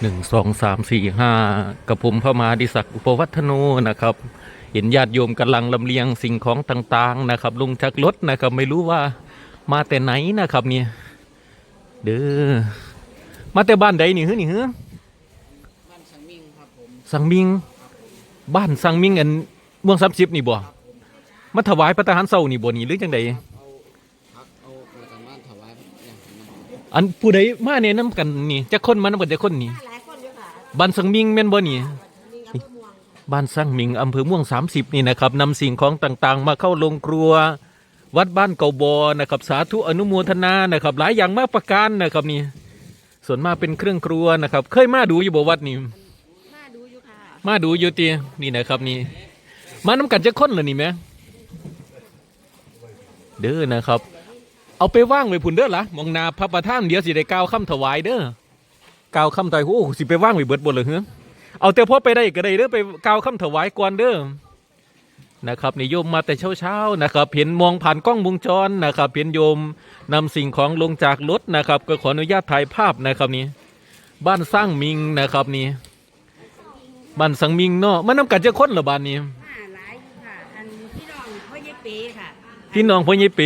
หนึ่งสองสามสี่ห้ากับผมพระมหาดิศักดิ์อุปวัฒโนนะครับ เห็นญาติโยมกำลังลำเลียงสิ่งของต่างๆนะครับ ลงจากรถนะครับไม่รู้ว่ามาแต่ไหนนะครับเนี่ยเด้อมาแต่บ้านใดนี่เฮ้ยนี่เฮ้ยบ้านสังมิงครับผมสังมิง บ้านสังมิงอันเมืองซับซิบนี่บ่มาถวายพระทหารเศร้านี่บ่นี่หรือจังใด เอาพักเอาประจำบ้านถวายอย่างนั้น อันผู้ใดมาแนะนํกันนี่จะคนมานำกันจะคนนี่หลายคนอยู่ค่ะบ้านสังมิงแม่นบ่นี่มีอำเภอม่วงบ้านสร้างหมิงอำเภอม่วง 30 นี่นะครับนำสิ่งของต่างๆ มาเข้าลงครัว วัดบ้านเก่าบอนะครับ สาธุอนุโมทนานะครับ หลายอย่างมากประการนะครับนี่ ส่วนมากเป็นเครื่องครัวนะครับ เคยมาดูอยู่บ่วัดนี่มาดูอยู่ค่ะมาดูอยู่ตีนี่นะครับนี่ มาน้ำกันจะค้นเลยนี่ไหมเด้อนะครับ เอาไปว่างไว้พุ่นเด้อละมองหนาพระประธานเดี๋ยวสิได้กล่าวคำถวายเด้อกล่าวคำถวายโอ้สิไปว่างไว้เบิดบนเลยเหรอเอาแต่พอไปได้ก็ได้เด้อไปกล่าวคำถวายก่อนเด้อนะครับนิยมมาแต่เช้าๆนะครับเห็นมองผ่านกล้องวงจรนะครับเห็นโยมนำสิ่งของลงจากรถนะครับ ก็ขออนุญาตถ่ายภาพนะครับนี่บ้านสร้างมิงนะครับนี่บ้านสังมิงเนาะมันนำกันจะค้นเหรอบ้านนี้มาหลายอยู่ค่ะอันพี่น้องพ่อเยเปค่ะพี่น้องพ่อใหญ่เป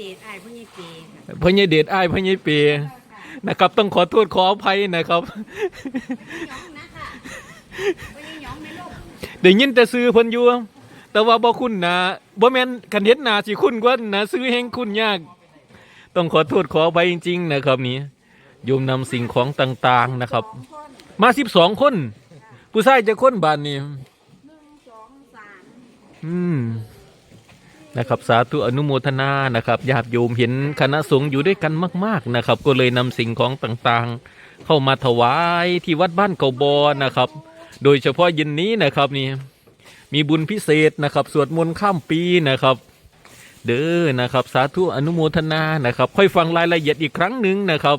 เยเดชไอพ่อเยเปค่ะพญเดชอ้ายพ่อใหญ่เปย์นะครับ ต้องขอโทษขออภัยนะครับ หยองนะคะพ่อเยหยองในโลกได้ยินแต่ซื้อเพิ่นอยู่ แต่ว่าบ่คุ้นหนะบ่แม่นคันเห็นหน้าสิคุ้นกว่าหนะซื้อแฮงคุ้นยาก ต้องขอโทษขออภัยจริง ๆ นะครับนี่โยมนำสิ่งของต่างๆนะครับคนมา 12 คน ผู้ชายจะคนบ้านนี้หนึ่งสองสามอืม นะครับสาธุอนุโมทนานะครับญาติโยมเห็นคณะสงฆ์อยู่ด้วยกันมาก ๆนะครับ ก็เลยนำสิ่งของต่างๆ เข้ามาถวายที่วัดบ้านเกาบอนะครับ โดยเฉพาะเย็นนี้นะครับนี่มีบุญพิเศษนะครับ สวดมนต์ข้ามปีนะครับ เด้อนะครับ สาธุอนุโมทนานะครับ ค่อยฟังรายละเอียดอีกครั้งหนึ่งนะครับ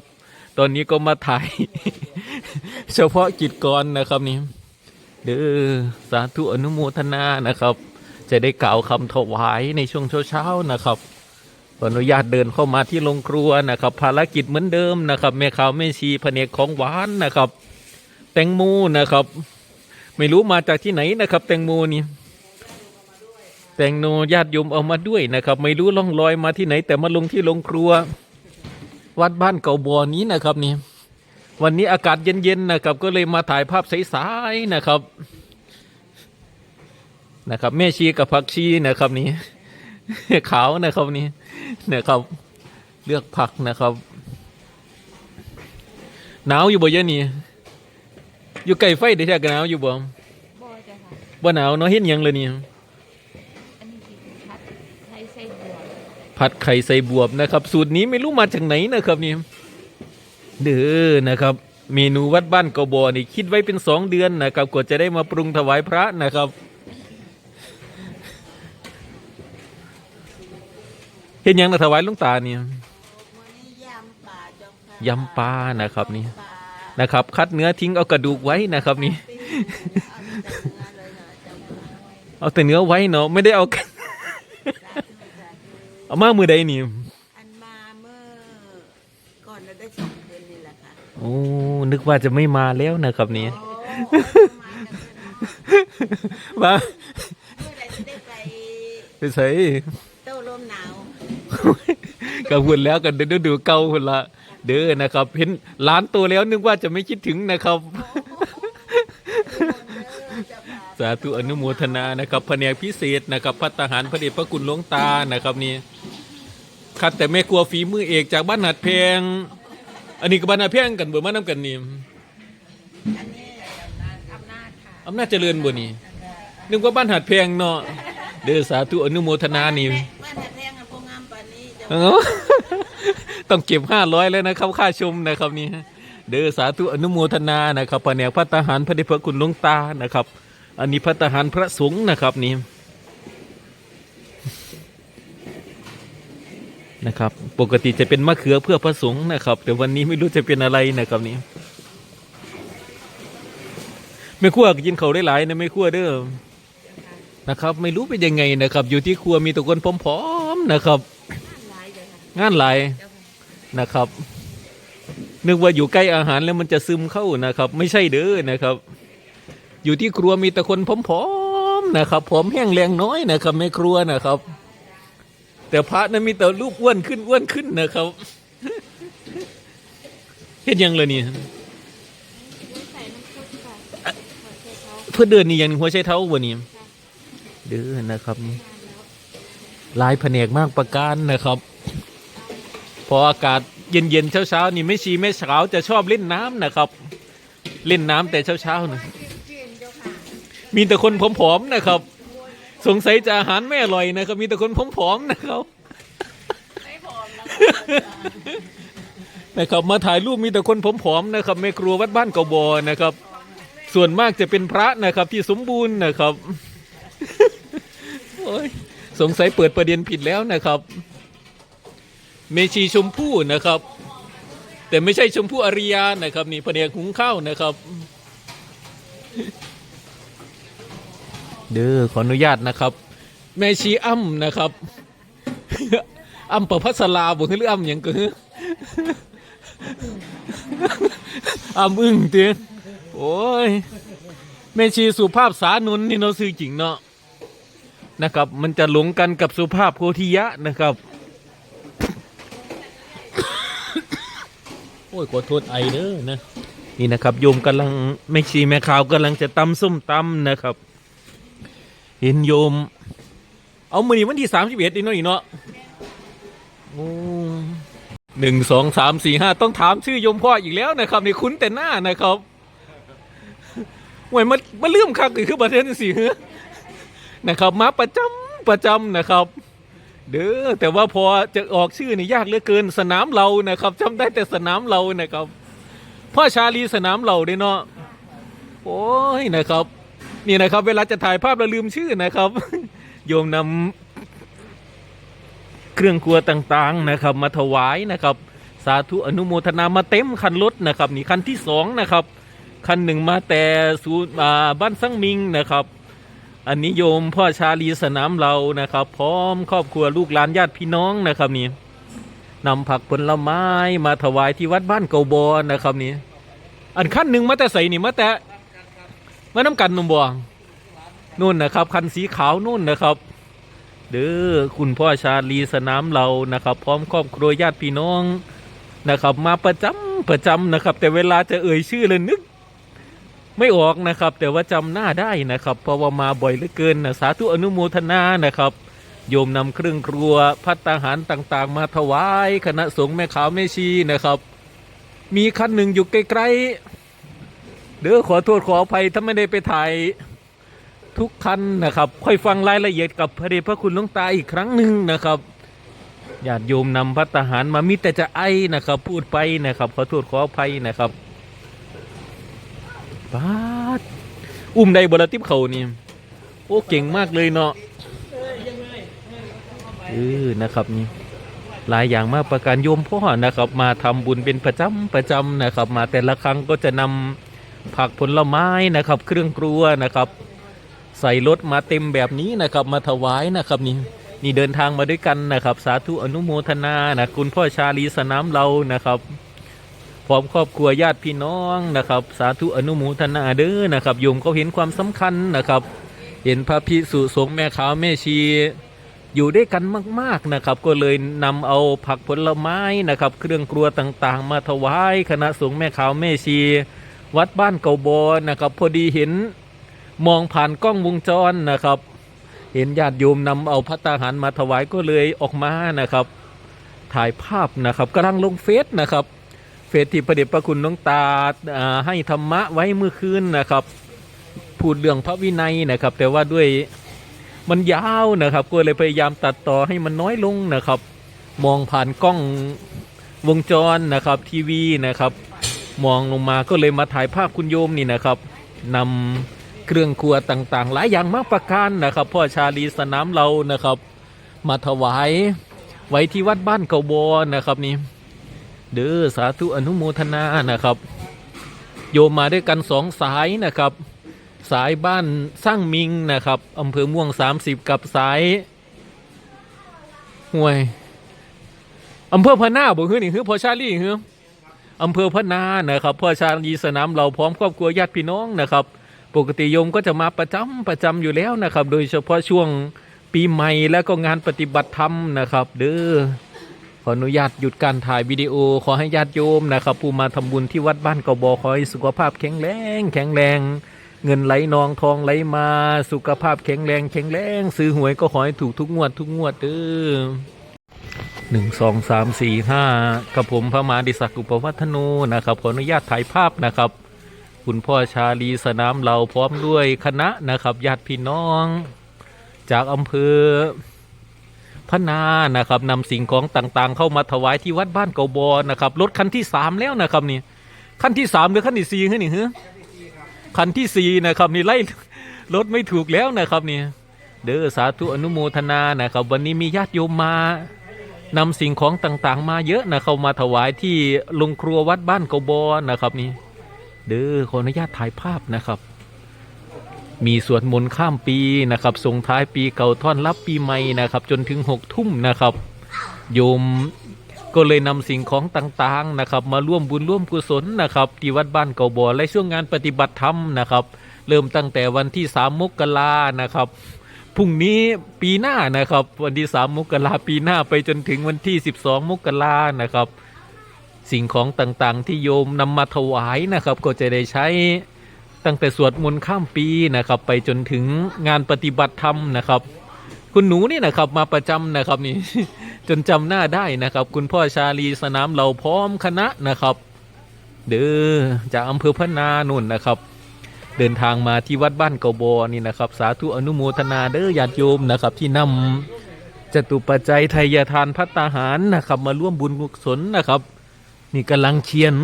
ตอนนี้ก็มาถ่าย เฉพาะกิจกรนะครับนี่เด้อสาธุอนุโมทนานะครับ จะได้กล่าวคำถวายในช่วงเช้าๆนะครับขออนุญาตเดินเข้ามาที่โรงครัวนะครับ ภารกิจเหมือนเดิมนะครับแม่ขาวแม่ชีแผนกของหวานนะครับ แตงโมนะครับ ไม่รู้มาจากที่ไหนนะครับ แตงโมนี่แตงโมญาติโยมเอามาด้วยนะครับ ไม่รู้ล่องลอยมาที่ไหน แต่มาลงที่โรงครัว วัดบ้านเก่าบ่อนี้นะครับนี่วันนี้อากาศเย็นๆนะครับ ก็เลยมาถ่ายภาพใสๆนะครับ นะครับแม่ชีกับผักชีนะครับนี่ขาวนะครับนี่นะครับเลือกผักนะครับหนาวอยู่บ่เยอะนี่อยู่ใกล้ไฟได้แท้กันหนาวอยู่บ่บอยจ้ะค่ะบ่หนาวเนาะเห็นหยังเลยนี่อันนี้คือพัดไทยไส้บัวผัดไข่ใส่บวบนะครับ สูตรนี้ไม่รู้มาจากไหนนะครับนี่เด้อนะครับ เมนูวัดบ้านกบอนี่คิดไว้เป็นสองเดือนนะครับกว่าจะได้มาปรุงถวายพระนะครับ เห็นยังนะถวายหลุงตาเนี่ยวันนี้ยำปลาเจ้าค่ะยำปลานะครับนี่ปลานะครับ คัดเนื้อทิ้งเอากระดูกไว้นะครับนี่เอาแต่เนื้อเลยนะเจ้าค่ะเอาแต่เนื้อไว้เนาะไม่ได้เอาเอามามือใดนี่อันมาเมื่อก่อนเราได้สองเดือนนี่แหละค่ะโอ้นึกว่าจะไม่มาแล้วนะครับนี่โอ้มาจากเมื่อเมื่อไหรจะได้ไปไปใส่โต้ลมหนาว ก็พูดแล้วกันเดี๋ยวดูเก่าคนละเด้อนะครับ เห็นล้านตัวแล้วนึกว่าจะไม่คิดถึงนะครับ สาธุอนุโมทนานะครับแผนกพิเศษนะครับพัฒหารพระเดชพระคุณหลวงตานะครับนี่คัดแต่แม่ครัวฝีมือเอกจากบ้านหัดแพงอันนี้ก็บ้านหัดแพงกันเบอร์มาน้ำกันนี่อันนี้อำนาจค่ะอำนาจเจริญบ่นี่นึกว่าบ้านหัดแพงเนาะเด้อสาธุอนุโมทนานี่ ต้องเก็บห้าร้อยแล้วนะครับค่าชมนะครับนี่เด้อสาธุอนุโมทนานะครับแผนกพัฒหารพระเดชพระคุณหลวงตานะครับ อันนี้พัฒหารพระสงฆ์นะครับนี่นะครับ ปกติจะเป็นมะเขือเพื่อพระสงฆ์นะครับ แต่วันนี้ไม่รู้จะเป็นอะไรนะครับนี่ไม่ครัวกินเขาได้หลายนะไม่ครัวเด้อนะครับ ไม่รู้เป็นยังไงนะครับ อยู่ที่ครัวมีแตะคนผอมๆนะครับ งานหลายนะครับ นึกว่าอยู่ใกล้อาหารแล้วมันจะซึมเข้านะครับ ไม่ใช่เด้อนะครับ อยู่ที่ครัวมีแต่คนผอมๆนะครับผอมแห้งแรงน้อยนะครับในครัวนะครับ แต่พระนั้นมีแต่ลูกอ้วนขึ้นอ้วนขึ้นนะครับเห็นยังเลยนี่เพื่อเดินนี่ยังหัวใช้เท้าวันนี้เด้อนะครับนี่ทานแล้วหลายแผนกมากประการนะครับ พออากาศเย็นๆเช้าๆนี่ไม่ชีไม่เช้าจะชอบเล่นน้ำนะครับ เล่นน้ำแต่เช้าๆนะมีแต่คนผอมๆนะครับ สงสัยจะอาหารไม่อร่อยนะครับ มีแต่คนผอมๆนะครับนะครับมาถ่ายรูปมีแต่คนผอมๆนะครับแม่ครัววัดบ้านเกาบอนะครับ ส่วนมากจะเป็นพระนะครับที่สมบูรณ์นะครับสงสัยเปิดประเด็นผิดแล้วนะครับ เมชีชมพู่นะครับ แต่ไม่ใช่ชมพู่อริยานะครับ นี่ประเดกหุงข้าวนะครับ เด้อขออนุญาตนะครับ แม่ชีอ้ำนะครับอ้ำประพัสลาบอกหรืออ้ำอย่างกืออ้ำอึ้งเตียงโอ้ยแม่ชีสุภาพสานุนนี่เนาะซื้อจริงเนาะนะครับ มันจะหลงกันกับสุภาพโพธิยะนะครับ โอ้ยขอโทษไอเด้อนะ นี่นะครับโยมกำลังไม่ชีแม่ขาวกำลังจะตำส้มตำนะครับ เห็นโยม เอามือนี้วันที่สามสิบเอ็ดนี่เนาะอีเนาะโอ้หนึ่งสองสามสี่ห้าต้องถามชื่อโยมพ่ออีกแล้วนะครับนี่คุ้นแต่หน้านะครับห่วยมันมันเลื่อมคักอีกคือประเทศสี่เฮ้อนะครับ มาประจำประจำนะครับ เด้อแต่ว่าพอจะออกชื่อนี่ยากเหลือเกินสนามเรานะครับจำได้แต่สนามเรานะครับพ่อชาลีสนามเราเด้เนาะโอ้ยนะครับ นี่นะครับ เวลาจะถ่ายภาพเราลืมชื่อนะครับ โยมนำเครื่องครัวต่างๆนะครับ มาถวายนะครับ สาธุอนุโมทนามาเต็มคันรถนะครับ นี่คันที่สองนะครับ คันหนึ่งมาแต่ศูนย์บ้านสังมิงนะครับ อันนี้โยมพ่อชาลีสนามเรานะครับ พร้อมครอบครัวลูกหลานญาติพี่น้องนะครับนี่นำผักผลไม้มาถวายที่วัดบ้านเกาบอนะครับนี่อันขั้นหนึ่งมาแต่ใส่นี่มาแต่มาน้ำกันนมบวงนู่นนะครับ คันสีขาวนู่นนะครับเด้อคุณพ่อชาลีสนามเรานะครับ พร้อมครอบครัวญาติพี่น้องนะครับ มาประจำประจำนะครับ แต่เวลาจะเอ่ยชื่อเลยนึก ไม่ออกนะครับ แต่ว่าจำหน้าได้นะครับ เพราะว่ามาบ่อยเหลือเกินนะสาธุอนุโมทนานะครับ โยมนำเครื่องครัวพัตตาหารต่างๆ มาถวายคณะสงฆ์แม่ขาวแม่ชีนะครับ มีคันหนึ่งอยู่ใกล้ๆเด้อขอโทษขออภัยถ้าไม่ได้ไปถ่ายทุกคันนะครับ ค่อยฟังรายละเอียดกับพระเดชพระคุณหลวงตาอีกครั้งหนึ่งนะครับญาติโยมนำพัตตาหารมามิแต่จะไอนะครับ พูดไปนะครับ ขอโทษขออภัยนะครับ ปาดอุ้มได้บลติบเขานี่ โอ้เก่งมากเลยเนาะเออนะครับนี่หลายอย่างมากประการโยมพ่อนะครับ มาทำบุญเป็นประจำประจำนะครับ มาแต่ละครั้งก็จะนำผักผลไม้นะครับ เครื่องครัวนะครับ ใส่รถมาเต็มแบบนี้นะครับ มาถวายนะครับนี่นี่เดินทางมาด้วยกันนะครับ สาธุอนุโมทนานะคุณพ่อชาลีสนามเรานะครับ พร้อมครอบครัวญาติพี่น้องนะครับ สาธุอนุโมทนาเด้อนะครับโยมเขาเห็นความสำคัญนะครับ เห็นพระพิสุสงฆ์แม่ขาวแม่ชีอยู่ด้วยกันมากๆนะครับ ก็เลยนำเอาผักผลไม้นะครับ เครื่องครัวต่างๆ มาถวายคณะสงฆ์แม่ขาวแม่ชี วัดบ้านเกาบอนะครับ พอดีเห็นมองผ่านกล้องวงจรนะครับ เห็นญาติโยมนำเอาพัตตาหารมาถวายก็เลยออกมานะครับ ถ่ายภาพนะครับกำลังลงเฟซนะครับ เฟซที่ประเดชพระคุณหลวงตาอ่าให้ธรรมะไว้เมื่อคืนนะครับ พูดเรื่องพระวินัยนะครับ แต่ว่าด้วยมันยาวนะครับ ก็เลยพยายามตัดต่อให้มันน้อยลงนะครับ มองผ่านกล้องวงจรนะครับทีวีนะครับ มองลงมาก็เลยมาถ่ายภาพคุณโยมนี่นะครับนำเครื่องครัวต่างๆ หลายอย่างมากประการนะครับ พ่อชาลีสนามเรานะครับ มาถวายไว้ที่วัดบ้านเกาบอนะครับนี่ เด้อสาธุอนุโมทนานะครับ โยมมาด้วยกันสองสายนะครับ สายบ้านสร้างมิงนะครับอำเภอม่วง 30 กับสายห่วยอำเภอพะนาบ่คือนี่คือพอชาลี่คืออำเภอพะนานะครับพ่อชาลีสนามเราพร้อมครอบครัวญาติพี่น้องนะครับ ปกติโยมก็จะมาประจำประจำอยู่แล้วนะครับ โดยเฉพาะช่วงปีใหม่แล้วก็งานปฏิบัติธรรมนะครับ เด้อ ขออนุญาตหยุดการถ่ายวิดีโอขอให้ญาติโยมนะครับ ผู้มาทำบุญที่วัดบ้านกบอขอให้สุขภาพแข็งแรงแข็งแรง เงินไหลนองทองไหลมา สุขภาพแข็งแรงแข็งแรง ซื้อหวยก็ขอให้ถูกทุกงวดทุกงวดเด้อหนึ่งสองสามสี่ห้ากับผมพระมหาดิศักดิ์อุปวัฒโนนะครับ ขออนุญาตถ่ายภาพนะครับ คุณพ่อชาลีสนามเราพร้อมด้วยคณะนะครับญาติพี่น้อง จากอำเภอ พนานะครับนำสิ่งของต่างๆ เข้ามาถวายที่วัดบ้านเกาบอนะครับรถคันที่สามแล้วนะครับนี่คันที่สามหรือคันที่สี่ฮะนี่ฮะคันที่สี่นะครับนี่ไล่รถไม่ถูกแล้วนะครับนี่เด้อสาธุอนุโมทนานะครับ วันนี้มีญาติโยมมานำสิ่งของต่างๆ มาเยอะนะเข้ามาถวายที่โรงครัววัดบ้านเกาบอนะครับนี่เด้อขออนุญาตถ่ายภาพนะครับ มีสวดมนต์ข้ามปีนะครับส่งท้ายปีเก่าต้อนรับปีใหม่นะครับจนถึงหกทุ่มนะครับโยมก็เลยนำสิ่งของต่างๆนะครับมาร่วมบุญร่วมกุศลนะครับที่วัดบ้านเก่าบ่อและช่วงงานปฏิบัติธรรมนะครับเริ่มตั้งแต่วันที่สามมกรานะครับพรุ่งนี้ปีหน้านะครับวันที่สามมกราปีหน้าไปจนถึงวันที่สิบสองมกรานะครับ สิ่งของต่างๆ ที่โยมนำมาถวายนะครับ ก็จะได้ใช้ ตั้งแต่สวดมนต์ข้ามปีนะครับ ไปจนถึงงานปฏิบัติธรรมนะครับ คุณหนูนี่นะครับมาประจำนะครับนี่จนจำหน้าได้นะครับ คุณพ่อชาลีสนามเราพร้อมคณะนะครับ เด้อจากอำเภอพะนานุ่นนะครับ เดินทางมาที่วัดบ้านเกาบอนี่นะครับ สาธุอนุโมทนาเด้อญาติโยมนะครับ ที่นำจตุปัจจัยไทยทานพัตตาหารนะครับ มาร่วมบุญกุศลนะครับ นี่กำลังเขียน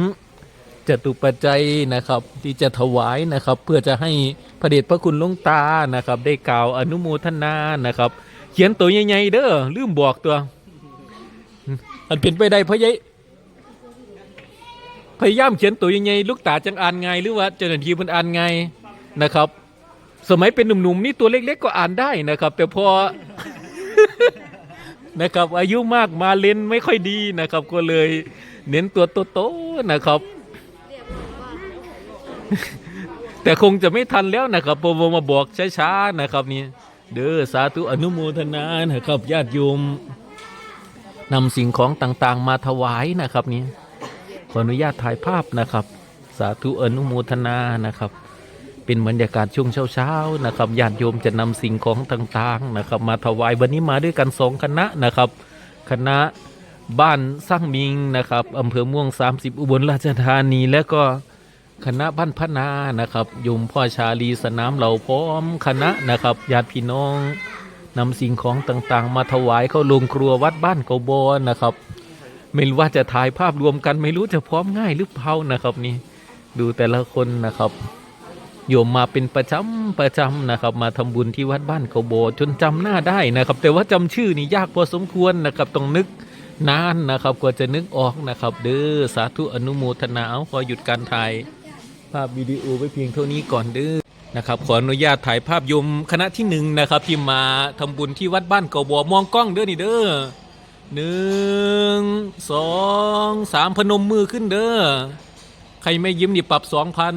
จตุปัจจัยนะครับ ที่จะถวายนะครับ เพื่อจะให้พระเดชพระคุณหลวงตานะครับ ได้กล่าวอนุโมทนานะครับ เขียนตัวใหญ่ๆเด้อลืมบอกตัวอันเป็นไปได้เพราะยัยพยายามเขียนตัวใหญ่ๆลูกตาจังอ่านไงหรือว่าเจ้าหน้าที่มันอ่านไงนะครับ สมัยเป็นหนุ่มๆนี่ตัวเล็กๆก็อ่านได้นะครับ แต่พอนะครับ อายุมากมาเล่นไม่ค่อยดีนะครับ ก็เลยเน้นตัวโตๆนะครับ แต่คงจะไม่ทันแล้วนะครับผมมาบอกช้าๆนะครับนี่เด้อสาธุอนุโมทนานะครับญาติโยมนำสิ่งของต่างๆ มาถวายนะครับนี่ขออนุญาตถ่ายภาพนะครับ สาธุอนุโมทนานะครับ เป็นบรรยากาศช่วงเช้าๆนะครับญาติโยมจะนำสิ่งของต่างๆนะครับ มาถวายวันนี้มาด้วยกันสองคณะนะครับ คณะบ้านสร้างมิงนะครับอำเภอม่วง 30 อุบลราชธานีและก็ คณะบ้านพนานะครับยมพ่อชาลีสนามเหล่าพร้อมคณะนะครับญาติพี่น้องนำสิ่งของต่างๆ มาถวายเข้าโรงครัววัดบ้านเกาบอนะครับ ไม่รู้ว่าจะถ่ายภาพรวมกัน ไม่รู้จะพร้อมง่ายหรือเปล่านะครับนี่ดูแต่ละคนนะครับโยมมาเป็นประจำประจำนะครับ มาทำบุญที่วัดบ้านเขาโบจนจำหน้าได้นะครับ แต่ว่าจำชื่อนี่ยากพอสมควรนะครับต้องนึกนานนะครับกว่าจะนึกออกนะครับ เด้อสาธุอนุโมทนาเอาขอหยุดการถ่าย ภาพวิดีโอไว้เพียงเท่านี้ก่อนเด้อนะครับขออนุญาตถ่ายภาพยมคณะที่หนึ่งนะครับที่มาทำบุญที่วัดบ้านเกาบอมองกล้องเด้อนี่เด้อหนึ่งสองสามพนมมือขึ้นเด้อใครไม่ยิ้มนี่ปรับสองพัน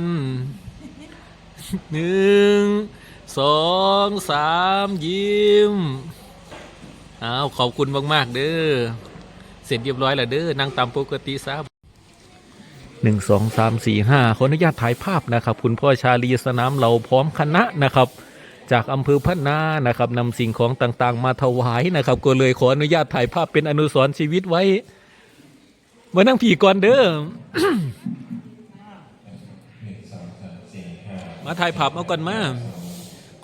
หนึ่งสองสามยิ้มอ้าวขอบคุณมาก ๆ เด้อเสร็จเรียบร้อยแล้วเด้อนั่งตามปกติซะ หนึ่งสองสามสี่ห้าขออนุญาตถ่ายภาพนะครับ คุณพ่อชาลีสนามเราพร้อมคณะนะครับ จากอำเภอพัฒนานะครับนำสิ่งของต่างๆ มาถวายนะครับ ก็เลยขออนุญาตถ่ายภาพเป็นอนุสรณ์ชีวิตไว้มานั่งผีก่อนเด้อมาถ่ายภาพเอาก่อนมา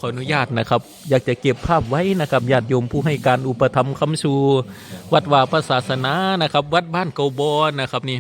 ขออนุญาตนะครับ อยากจะเก็บภาพไว้นะครับญาติโยมผู้ให้การอุปถัมภ์คำชู วัดวาพระศาสนานะครับ วัดบ้านเกาบอนนะครับนี่